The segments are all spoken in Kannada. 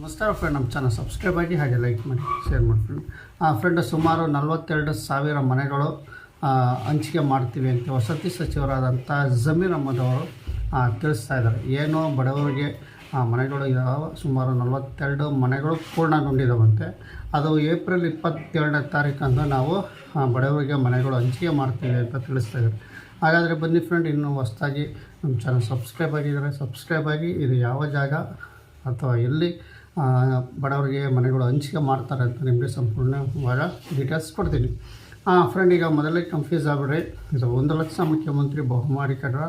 ನಮಸ್ಕಾರ ಫ್ರೆಂಡ್ ನಮ್ಮ ಚಾನಲ್ ಸಬ್ಸ್ಕ್ರೈಬ್ ಆಗಿ ಹಾಗೆ ಲೈಕ್ ಮಾಡಿ ಶೇರ್ ಮಾಡಿ ಫ್ರೆಂಡ್ ಫ್ರೆಂಡ್ ಸುಮಾರು ನಲವತ್ತೆರಡು ಸಾವಿರ ಮನೆಗಳು ಹಂಚಿಕೆ ಮಾಡ್ತೀವಿ ಅಂತ ವಸತಿ ಸಚಿವರಾದಂಥ ಜಮೀರ್ ಅಹಮದ್ ಅವರು ತಿಳಿಸ್ತಾ ಇದ್ದಾರೆ. ಏನೋ ಬಡವರಿಗೆ ಮನೆಗಳು ಯಾವ ಸುಮಾರು ನಲವತ್ತೆರಡು ಮನೆಗಳು ಪೂರ್ಣಗೊಂಡಿದ್ದಾವಂತೆ ಅದು ಏಪ್ರಿಲ್ ಇಪ್ಪತ್ತೆರಡನೇ ತಾರೀಕಂದು ನಾವು ಬಡವರಿಗೆ ಮನೆಗಳು ಹಂಚಿಕೆ ಮಾಡ್ತೀವಿ ಅಂತ ತಿಳಿಸ್ತಾ ಇದ್ದಾರೆ. ಹಾಗಾದರೆ ಬನ್ನಿ ಫ್ರೆಂಡ್ ಇನ್ನೂ ಹೊಸ್ದಾಗಿ ನಮ್ಮ ಚಾನಲ್ ಸಬ್ಸ್ಕ್ರೈಬ್ ಆಗಿದ್ದಾರೆ ಸಬ್ಸ್ಕ್ರೈಬ್ ಆಗಿ, ಇದು ಯಾವ ಜಾಗ ಅಥವಾ ಎಲ್ಲಿ? ಬಡವರಿಗೆ ಮನೆಗಳು ಹಂಚಿಕೆ ಮಾಡ್ತಾರೆ ಅಂತ ನಿಮಗೆ ಸಂಪೂರ್ಣವಾದ ಡೀಟೇಲ್ಸ್ ಕೊಡ್ತೀನಿ. ಫ್ರೆಂಡ್ ಈಗ ಮೊದಲೇ ಕನ್ಫ್ಯೂಸ್ ಆಗ್ಬಿಡ್ರಿ. ಇದು ಒಂದು ಲಕ್ಷ ಮುಖ್ಯಮಂತ್ರಿ ಬಹುಮಾಡಿ ಕಟ್ಟಡ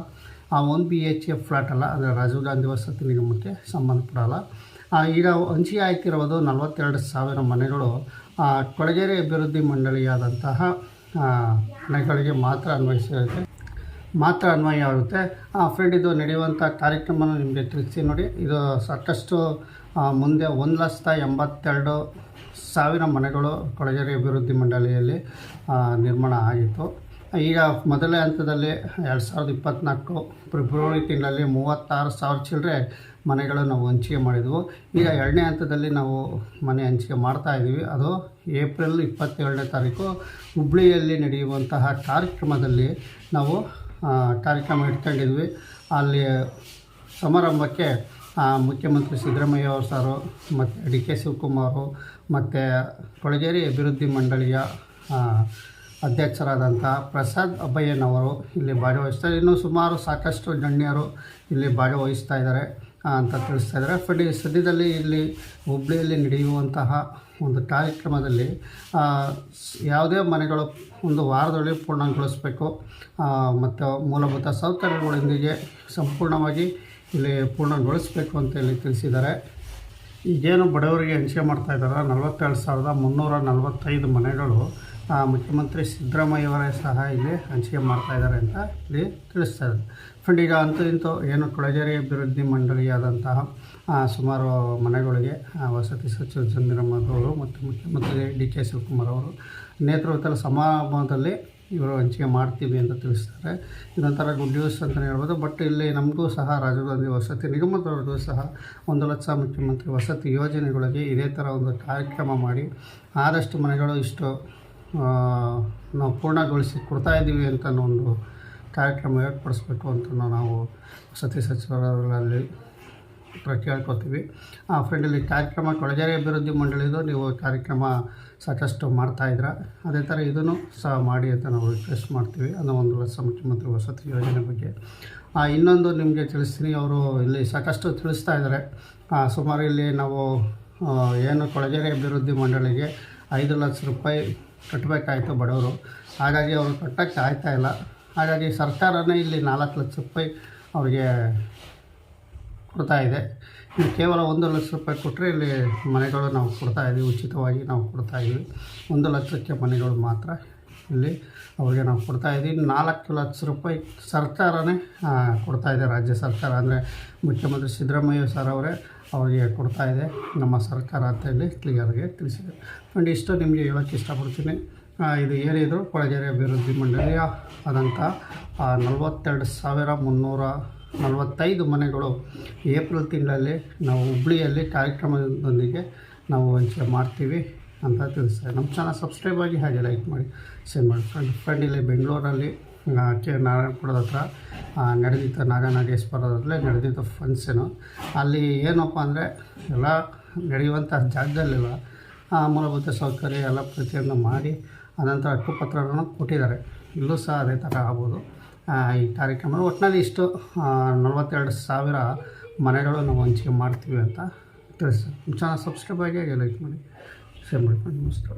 ಆ, ಒಂದು ಬಿ ಎಚ್ ಎಫ್ ಫ್ಲಾಟ್ ಅಲ್ಲ ಅಂದರೆ ರಾಜೀವ್ ಗಾಂಧಿ ವಸತಿ ನಿಗಮಕ್ಕೆ ಸಂಬಂಧಪಡಲ್ಲ. ಈಗ ಹಂಚಿಕೆ ಆಯ್ತಿರೋದು ನಲವತ್ತೆರಡು ಸಾವಿರ ಮನೆಗಳು. ಕೊಳಗೇರಿ ಅಭಿವೃದ್ಧಿ ಮಂಡಳಿಯಾದಂತಹ ಮನೆಗಳಿಗೆ ಮಾತ್ರ ಅನ್ವಯಿಸಿರುತ್ತೆ. ಮಾತ್ರ ಅನ್ವಯ ಆಗುತ್ತೆ. ಆ ಫ್ರೆಂಡ್ ಇದು ನಡೆಯುವಂಥ ಕಾರ್ಯಕ್ರಮನ ನಿಮಗೆ ತಿಳಿಸಿ ನೋಡಿ. ಇದು ಸಾಕಷ್ಟು ಮುಂದೆ ಒಂದು ಲಕ್ಷದ ಎಂಬತ್ತೆರಡು ಸಾವಿರ ಮನೆಗಳು ಕೊಳಗೇರಿ ಅಭಿವೃದ್ಧಿ ಮಂಡಳಿಯಲ್ಲಿ ನಿರ್ಮಾಣ ಆಗಿತ್ತು. ಈಗ ಮೊದಲನೇ ಹಂತದಲ್ಲಿ ಎರಡು ಸಾವಿರದ ಇಪ್ಪತ್ತ್ನಾಲ್ಕು ಫೆಬ್ರವರಿ ತಿಂಗಳಲ್ಲಿ ಮೂವತ್ತಾರು ಸಾವಿರ ಚಿಲ್ಲರೆ ಮನೆಗಳು ನಾವು ಹಂಚಿಕೆ ಮಾಡಿದ್ವು. ಈಗ ಎರಡನೇ ಹಂತದಲ್ಲಿ ನಾವು ಮನೆ ಹಂಚಿಕೆ ಮಾಡ್ತಾ ಇದ್ದೀವಿ ಅದು ಏಪ್ರಿಲ್ ಇಪ್ಪತ್ತೇಳನೇ ತಾರೀಕು ಹುಬ್ಳಿಯಲ್ಲಿ ನಡೆಯುವಂತಹ ಕಾರ್ಯಕ್ರಮದಲ್ಲಿ ನಾವು ಕಾರ್ಯಕ್ರಮ ಇಟ್ಕೊಂಡಿದ್ವಿ. ಅಲ್ಲಿ ಸಮಾರಂಭಕ್ಕೆ ಮುಖ್ಯಮಂತ್ರಿ ಸಿದ್ದರಾಮಯ್ಯ ಅವರು ಸಾರು ಮತ್ತು ಡಿ ಕೆ ಶಿವಕುಮಾರು ಮತ್ತು ಕೊಳಗೇರಿ ಅಭಿವೃದ್ಧಿ ಮಂಡಳಿಯ ಅಧ್ಯಕ್ಷರಾದಂಥ ಪ್ರಸಾದ್ ಅಬ್ಬಯ್ಯನವರು ಇಲ್ಲಿ ಭಾಗವಹಿಸ್ತಾರೆ. ಇನ್ನೂ ಸುಮಾರು ಸಾಕಷ್ಟು ಗಣ್ಯರು ಇಲ್ಲಿ ಭಾಗವಹಿಸ್ತಾ ಇದ್ದಾರೆ. ಅಂತ ತಿಳಿಸ್ತಾ ಇದ್ದಾರೆ. ಬಟ್ ಸದ್ಯದಲ್ಲಿ ಇಲ್ಲಿ ಹುಬ್ಬಳ್ಳಿಯಲ್ಲಿ ನಡೆಯುವಂತಹ ಒಂದು ಕಾರ್ಯಕ್ರಮದಲ್ಲಿ ಯಾವುದೇ ಮನೆಗಳು ಒಂದು ವಾರದೊಳಗೆ ಪೂರ್ಣಗೊಳಿಸಬೇಕು. ಮತ್ತು ಮೂಲಭೂತ ಸೌಕರ್ಯಗಳೊಂದಿಗೆ ಸಂಪೂರ್ಣವಾಗಿ ಇಲ್ಲಿ ಪೂರ್ಣಗೊಳಿಸಬೇಕು ಅಂತ ಇಲ್ಲಿ ತಿಳಿಸಿದ್ದಾರೆ. ಈಗೇನು ಬಡವರಿಗೆ ಹಂಚಿಕೆ ಮಾಡ್ತಾ ಇದ್ದಾರೆ? ನಲವತ್ತೆರಡು ಸಾವಿರದ ಮುನ್ನೂರ ನಲವತ್ತೈದು ಮನೆಗಳು ಮುಖ್ಯಮಂತ್ರಿ ಸಿದ್ದರಾಮಯ್ಯವರೇ ಸಹ ಇಲ್ಲಿ ಹಂಚಿಕೆ ಮಾಡ್ತಾ ಇದ್ದಾರೆ ಅಂತ ಇಲ್ಲಿ ತಿಳಿಸ್ತಾ ಇದ್ದಾರೆ. ಫ್ರೆಂಡ್, ಈಗ ಅಂತೂ ಇಂತೂ ಏನು ಕೊಳಗೇರಿ ಅಭಿವೃದ್ಧಿ ಮಂಡಳಿಯಾದಂತಹ ಸುಮಾರು ಮನೆಗಳಿಗೆ ವಸತಿ ಸಚಿವ ಅಹಮದ್ ಮತ್ತು ಮುಖ್ಯಮಂತ್ರಿ ಡಿ ಕೆ ಶಿವಕುಮಾರ್ ಅವರು ನೇತೃತ್ವದ ಸಮಾರಂಭದಲ್ಲಿ ಇವರು ಹಂಚಿಕೆ ಮಾಡ್ತೀವಿ ಅಂತ ತಿಳಿಸ್ತಾರೆ. ಇದೊಂಥರ ಗುಡ್ ನ್ಯೂಸ್ ಅಂತಲೇ ಹೇಳ್ಬೋದು. ಬಟ್ ಇಲ್ಲಿ ನಮಗೂ ಸಹ ರಾಜೀವ್ ಗಾಂಧಿ ವಸತಿ ನಿಗಮದವ್ರಿಗೂ ಸಹ ಒಂದು ಲಕ್ಷ ಮುಖ್ಯಮಂತ್ರಿ ವಸತಿ ಯೋಜನೆಗಳಿಗೆ ಇದೇ ಥರ ಒಂದು ಕಾರ್ಯಕ್ರಮ ಮಾಡಿ ಆದಷ್ಟು ಮನೆಗಳು ಇಷ್ಟು ನಾವು ಪೂರ್ಣಗೊಳಿಸಿ ಕೊಡ್ತಾ ಇದ್ದೀವಿ ಅಂತ ಒಂದು ಕಾರ್ಯಕ್ರಮ ಏರ್ಪಡಿಸ್ಬೇಕು ಅಂತ ನಾವು ವಸತಿ ಸಚಿವರಲ್ಲಿ ಹತ್ರ ಕೇಳ್ಕೊತೀವಿ. ಆ ಫ್ರೆಂಡಲ್ಲಿ ಕಾರ್ಯಕ್ರಮ ಕೊಳಗೇರಿ ಅಭಿವೃದ್ಧಿ ಮಂಡಳಿದು ನೀವು ಕಾರ್ಯಕ್ರಮ ಸಾಕಷ್ಟು ಮಾಡ್ತಾಯಿದ್ರ ಅದೇ ಥರ ಇದನ್ನು ಸಹ ಮಾಡಿ ಅಂತ ನಾವು ರಿಕ್ವೆಸ್ಟ್ ಮಾಡ್ತೀವಿ. ಅನ್ನೋ ಒಂದು ಲಕ್ಷ ಮುಖ್ಯಮಂತ್ರಿ ವಸತಿ ಯೋಜನೆ ಬಗ್ಗೆ. ಆ, ಇನ್ನೊಂದು ನಿಮಗೆ ತಿಳಿಸ್ತೀನಿ. ಅವರು ಇಲ್ಲಿ ಸಾಕಷ್ಟು ತಿಳಿಸ್ತಾ ಇದ್ದಾರೆ. ಸುಮಾರು ಇಲ್ಲಿ ನಾವು ಏನು ಕೊಳಗೇರಿ ಅಭಿವೃದ್ಧಿ ಮಂಡಳಿಗೆ ಐದು ಲಕ್ಷ ರೂಪಾಯಿ ಕಟ್ಟಬೇಕಾಯಿತು ಬಡವರು. ಹಾಗಾಗಿ ಅವರು ಕಟ್ಟೋಕ್ಕೆ ಆಯ್ತಾ ಇಲ್ಲ. ಹಾಗಾಗಿ ಸರ್ಕಾರನೇ ಇಲ್ಲಿ ನಾಲ್ಕು ಲಕ್ಷ ರೂಪಾಯಿ ಅವರಿಗೆ ಕೊಡ್ತಾ ಇದೆ. ಇಲ್ಲಿ ಕೇವಲ ಒಂದು ಲಕ್ಷ ರೂಪಾಯಿ ಕೊಟ್ಟರೆ ಇಲ್ಲಿ ಮನೆಗಳು ನಾವು ಕೊಡ್ತಾ ಇದ್ದೀವಿ, ಉಚಿತವಾಗಿ ನಾವು ಕೊಡ್ತಾ ಇದ್ದೀವಿ. ಒಂದು ಲಕ್ಷಕ್ಕೆ ಮನೆಗಳು ಮಾತ್ರ ಇಲ್ಲಿ ಅವರಿಗೆ ನಾವು ಕೊಡ್ತಾ ಇದ್ದೀವಿ. ನಾಲ್ಕು ಲಕ್ಷ ರೂಪಾಯಿ ಸರ್ಕಾರನೇ ಇದೆ, ರಾಜ್ಯ ಸರ್ಕಾರ. ಅಂದರೆ ಮುಖ್ಯಮಂತ್ರಿ ಸಿದ್ದರಾಮಯ್ಯ ಸರ್ ಅವರೇ ಅವರಿಗೆ ಕೊಡ್ತಾ ಇದೆ. ನಮ್ಮ ಸರ್ಕಾರ ಅಂತ ಹೇಳಿ ಕ್ಲಿಯರ್ಗೆ ತಿಳಿಸಿದೆ. ಫ್ರೆಂಡ್ ಇಷ್ಟು ನಿಮಗೆ ಹೇಳೋಕ್ಕೆ ಇಷ್ಟಪಡ್ತೀನಿ. ಇದು ಏನಿದ್ರು ಕೊಳಗೇರಿ ಅಭಿವೃದ್ಧಿ ಮಂಡಳಿಯ ಆದಂಥ ನಲವತ್ತೆರಡು ಸಾವಿರ ಮುನ್ನೂರ ನಲವತ್ತೈದು ಮನೆಗಳು ಏಪ್ರಿಲ್ ತಿಂಗಳಲ್ಲಿ ನಾವು ಹುಬ್ಳಿಯಲ್ಲಿ ಕಾರ್ಯಕ್ರಮದೊಂದಿಗೆ ನಾವು ಹಂಚಿಕೆ ಮಾಡ್ತೀವಿ ಅಂತ ತಿಳಿಸ್ತಾರೆ. ನಮ್ಮ ಚಾನಲ್ ಸಬ್ಸ್ಕ್ರೈಬ್ ಆಗಿ ಹಾಗೆ ಲೈಕ್ ಮಾಡಿ, ಶೇರ್ ಮಾಡಿ. ಫ್ರೆಂಡ್ ಫ್ರೆಂಡ್ ಇಲ್ಲಿ ಬೆಂಗಳೂರಲ್ಲಿ ಕೆ ನಾರಾಯಣಪುರದ ಹತ್ರ ನಡೆದಿದ್ದ ನಡೆದಿತ್ತು ನಾಗನಾಗೇಶ್ವರದಲ್ಲೇ ನಡೆದಿದ್ದ ಫಂಕ್ಷನು ಅಲ್ಲಿ ಏನಪ್ಪ ಅಂದರೆ ಎಲ್ಲ ನಡೆಯುವಂಥ ಜಾಗದಲ್ಲೆಲ್ಲ ಮೂಲಭೂತ ಸೌಕರ್ಯ ಎಲ್ಲ ಪ್ರತಿಯನ್ನು ಮಾಡಿ, ಅನಂತರ ಹಕ್ಕುಪತ್ರಗಳನ್ನು ಕೊಟ್ಟಿದ್ದಾರೆ. ಇಲ್ಲೂ ಸಹ ಅದೇ ಥರ ಆಗ್ಬೋದು. ಈ ಕಾರ್ಯಕ್ರಮ ಒಟ್ಟಿನಲ್ಲಿ ಇಷ್ಟು ನಲವತ್ತೆರಡು ಸಾವಿರ ಮನೆಗಳು ನಾವು ಹಂಚಿಕೆ ಮಾಡ್ತೀವಿ ಅಂತ ತಿಳಿಸ್ತಾರೆ. ಚಾನಲ್ ಸಬ್ಸ್ಕ್ರೈಬ್ ಆಗಿ ಲೈಕ್ ಮಾಡಿ ಶೇರ್ ಮಾಡ್ಕೊಂಡು ನಮಸ್ಕಾರ.